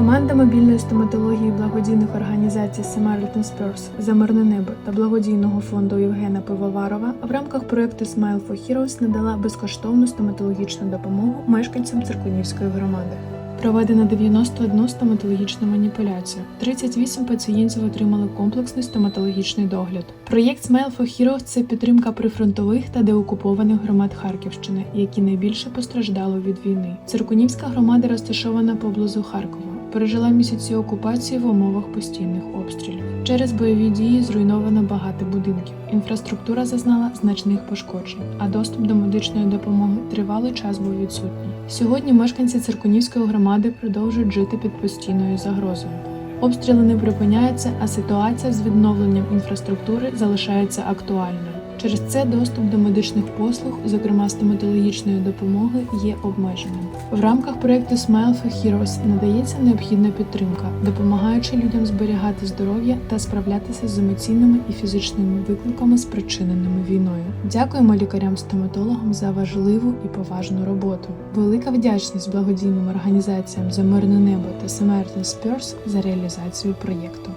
Команда мобільної стоматології благодійних організацій Samaritan Spurs за мирне небо та благодійного фонду Євгена Пивоварова в рамках проекту Smile for Heroes надала безкоштовну стоматологічну допомогу мешканцям Циркунівської громади. Проведено 91 стоматологічну маніпуляцію. 38 пацієнтів отримали комплексний стоматологічний догляд. Проєкт Smile for Heroes – це підтримка прифронтових та деокупованих громад Харківщини, які найбільше постраждали від війни. Циркунівська громада розташована поблизу Харкова. Пережила місяці окупації в умовах постійних обстрілів. Через бойові дії зруйновано багато будинків. Інфраструктура зазнала значних пошкоджень, а доступ до медичної допомоги тривалий час був відсутній. Сьогодні мешканці Циркунівської громади продовжують жити під постійною загрозою. Обстріли не припиняються, а ситуація з відновленням інфраструктури залишається актуальною. Через це доступ до медичних послуг, зокрема стоматологічної допомоги, є обмеженим. В рамках проекту Smile for Heroes надається необхідна підтримка, допомагаючи людям зберігати здоров'я та справлятися з емоційними і фізичними викликами, спричиненими війною. Дякуємо лікарям-стоматологам за важливу і поважну роботу. Велика вдячність благодійним організаціям за мирне небо та Samaritan Spurs за реалізацію проєкту.